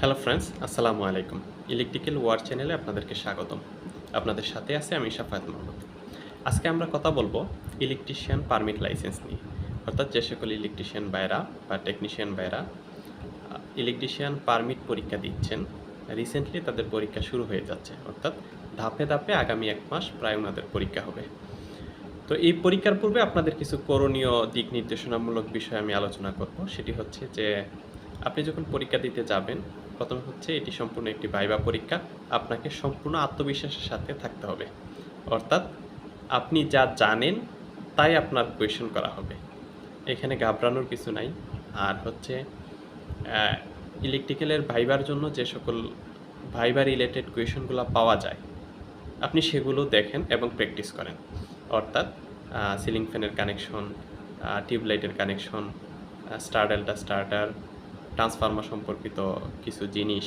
Hello friends আসসালামু আলাইকুম। Electrical war চ্যানেলে আপনাদেরকে স্বাগতম। আপনাদের সাথে আছে আমি শাফাত মোহাম্মদ আজকে আমরা কথা বলব ইলেকট্রিশিয়ান পারমিট লাইসেন্স নিয়ে। অর্থাৎ যে সকল ইলেকট্রিশিয়ান বাইরা বা টেকনিশিয়ান বাইরা ইলেকট্রিশিয়ান পারমিট পরীক্ষা দিচ্ছেন রিসেন্টলি তাদের পরীক্ষা শুরু হয়ে যাচ্ছে। অর্থাৎ ধাপে ধাপে আগামী এক মাস প্রায় ওনাদের পরীক্ষা হবে। তো এই পরীক্ষার পূর্বে আপনাদের কিছু করণীয় দিক নির্দেশনামূলক বিষয় আমি আলোচনা করব। সেটি হচ্ছে যে, আপনি যখন পরীক্ষা দিতে যাবেন প্রথম হচ্ছে এটি সম্পূর্ণ একটি ভাইবা পরীক্ষা। আপনাকে সম্পূর্ণ আত্মবিশ্বাসের সাথে থাকতে হবে। অর্থাৎ আপনি যা জানেন, তাই আপনার কোয়েশন করা হবে। এখানে ঘাবড়ানোর কিছু নাই। আর হচ্ছে ইলেকট্রিক্যালের ভাইবার জন্য যে সকল ভাইবার রিলেটেড কোয়েশনগুলো পাওয়া যায়, আপনি সেগুলো দেখেন এবং প্র্যাকটিস করেন। অর্থাৎ সিলিং ফ্যানের connection টিউবলাইটের connection star delta starter transformer সম্পর্কিত কিছু জিনিস।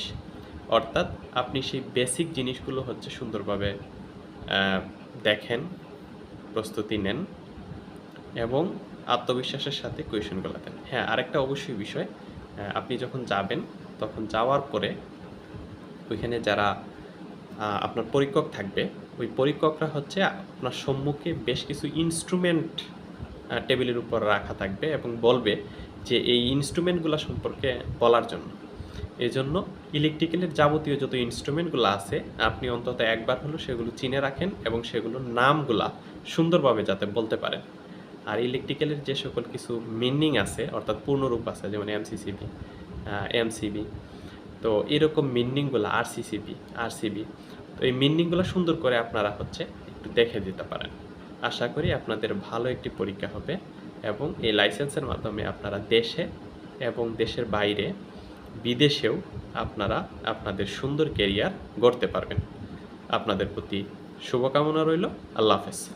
অর্থাৎ আপনি সেই বেসিক জিনিসগুলো হচ্ছে সুন্দরভাবে দেখেন, প্রস্তুতি নেন এবং আত্মবিশ্বাসের সাথে কোয়েশনগুলো দেন। হ্যাঁ আরেকটা অবশ্যই বিষয় আপনি যখন যাবেন, তখন যাওয়ার পরে ওইখানে যারা আপনার পরীক্ষক থাকবে, ওই পরীক্ষকরা হচ্ছে আপনার সম্মুখে বেশ কিছু ইনস্ট্রুমেন্ট টেবিলের উপর রাখা থাকবে এবং বলবে যে এই ইনস্ট্রুমেন্টগুলো সম্পর্কে বলার জন্য। এই জন্য ইলেকট্রিক্যালের যাবতীয় যত ইনস্ট্রুমেন্টগুলো আছে, আপনি অন্তত একবার হলেও সেগুলো চিনে রাখেন এবং সেগুলোর নামগুলা সুন্দরভাবে যাতে বলতে পারেন। আর ইলেকট্রিক্যালের যে সকল কিছু মিনিং আছে, অর্থাৎ পূর্ণরূপ আছে, যেমন এমসিসিবি এমসিবি তো এরকম মিনিংগুলো আরসিসিবি আরসিবি তো এই মিনিংগুলো সুন্দর করে আপনারা হচ্ছে একটু দেখে দিতে পারেন। আশা করি আপনাদের ভালো একটি পরীক্ষা হবে। এবং এই লাইসেন্সের মাধ্যমে আপনারা দেশে এবং দেশের বাইরে বিদেশেও আপনারা আপনাদের সুন্দর কেরিয়ার গড়তে পারবেন। আপনাদের প্রতি শুভকামনা রইল। আল্লাহ হাফেজ।